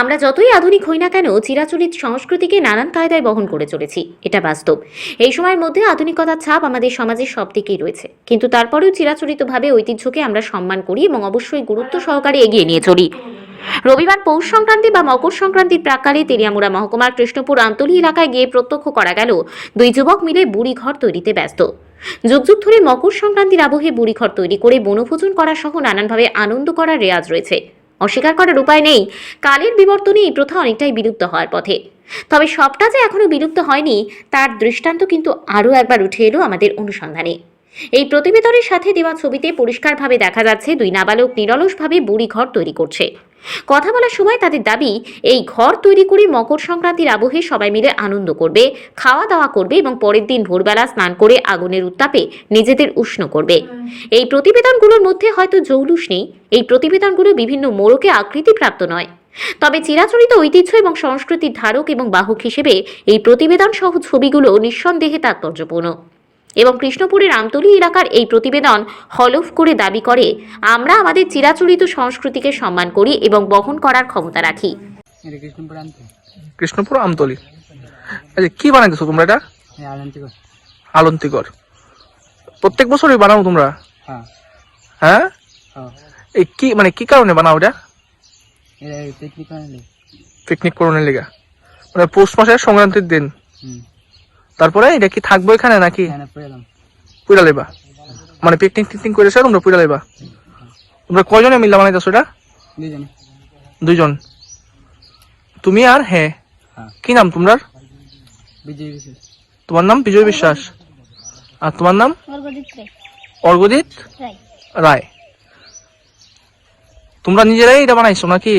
আমরা যতই আধুনিক হই না কেন, চিরাচরিত সংস্কৃতিকে নানান কায়দায় বহন করে চলেছি। এটা বাস্তব। এই সময়ের মধ্যে আধুনিকতার ছাপ আমাদের সমাজের সব দিকেই রয়েছে। কিন্তু তারপরেও চিরাচরিতভাবে ঐতিহ্যকে আমরা সম্মান করি এবং অবশ্যই গুরুত্ব সহকারে এগিয়ে নিয়ে চলি। রবিবার পৌষ সংক্রান্তি বা মকর সংক্রান্তির প্রাককালে তেলিয়ামুড়া মহকুমার কৃষ্ণপুর আমতলী এলাকায় গিয়ে প্রত্যক্ষ করা গেল, দুই যুবক মিলে বুড়ি ঘর তৈরিতে ব্যস্ত। যুগ যুগ ধরে মকর সংক্রান্তির আবহে বুড়ি ঘর তৈরি করে বনভোজন করা সহ নানানভাবে আনন্দ করার রেয়াজ রয়েছে। অস্বীকার করার উপায় নেই। কালের বিবর্তনে এই প্রথা অনেকটাই বিলুপ্ত হওয়ার পথে। তবে সবটা যে এখনও বিলুপ্ত হয়নি, তার দৃষ্টান্ত কিন্তু আরও একবার উঠে এলো আমাদের অনুসন্ধানে। এই প্রতিবেদনের সাথে দেওয়া ছবিতে পরিষ্কারভাবে দেখা যাচ্ছে দুই নাবালক নিরলসভাবে বুড়ি ঘর তৈরি করছে। কথা বলার সময় তাদের দাবি, এই ঘর তৈরি করে মকর সংক্রান্তির আবহে সবাই মিলে আনন্দ করবে, খাওয়া দাওয়া করবে এবং পরের দিন ভোরবেলা স্নান করে আগুনের উত্তাপে নিজেদের উষ্ণ করবে। এই প্রতিবেদনগুলোর মধ্যে হয়তো জৌলুস নেই, এই প্রতিবেদনগুলো বিভিন্ন মোড়কে আকৃতিপ্রাপ্ত নয়। তবে চিরাচরিত ঐতিহ্য এবং সংস্কৃতির ধারক এবং বাহক হিসেবে এই প্রতিবেদন সহ ছবিগুলো নিঃসন্দেহে তাৎপর্যপূর্ণ। এবং কৃষ্ণপুরের আমতলী এলাকার এই প্রতিবেদন হলফ করে দাবি করে আমরা আমাদের চিরাচরিত সংস্কৃতিকে সম্মান করি এবং বহন করার ক্ষমতা রাখি। কৃষ্ণপুর আমতলি। আচ্ছা কি বানাইতেছো তোমরা এটা? আলন্তিকর প্রত্যেক বছরই বানাও তোমরা? হ্যাঁ। হ্যাঁ? হ্যাঁ। এই কি মানে কি কারণে বানাও এটা? পিকনিক করণের লেগা। মানে পৌষ মাসের সংক্রান্তির দিন। হুম। তারপরে এটা কি থাকব এখানে নাকি? পুরা লেবা মানে পিকনিক টিকনিক করেছে তোমরা পুরা লেবা তোমরা কয়জনে মিল্লা বানাইতেছো এটা? দুইজন। তুমি আর হ্যাঁ। কি নাম তোমরা তোমার নাম বিজয় বিশ্বাস? আর তোমার নাম? অর্গজিৎ রায়। রায়। তোমরা নিজেরাই এটা বানাইছো নাকি?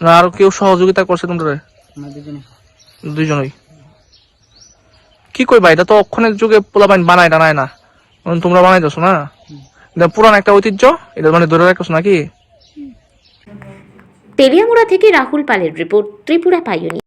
না আর কেউ সহযোগিতা করছে তোমরা? আমরা দুজনে দুইজনই। কি কইবা এটা তো অক্ষণের যুগে পোলাপাইন বানায় টানায় না। তোমরা তোমরা বানাইতেছো না? পুরান একটা ঐতিহ্য? এটা মানে ধরে রাখছো নাকি? তেলিয়ামুড়া থেকে রাহুল পালের রিপোর্ট, ত্রিপুরা পাইওনি।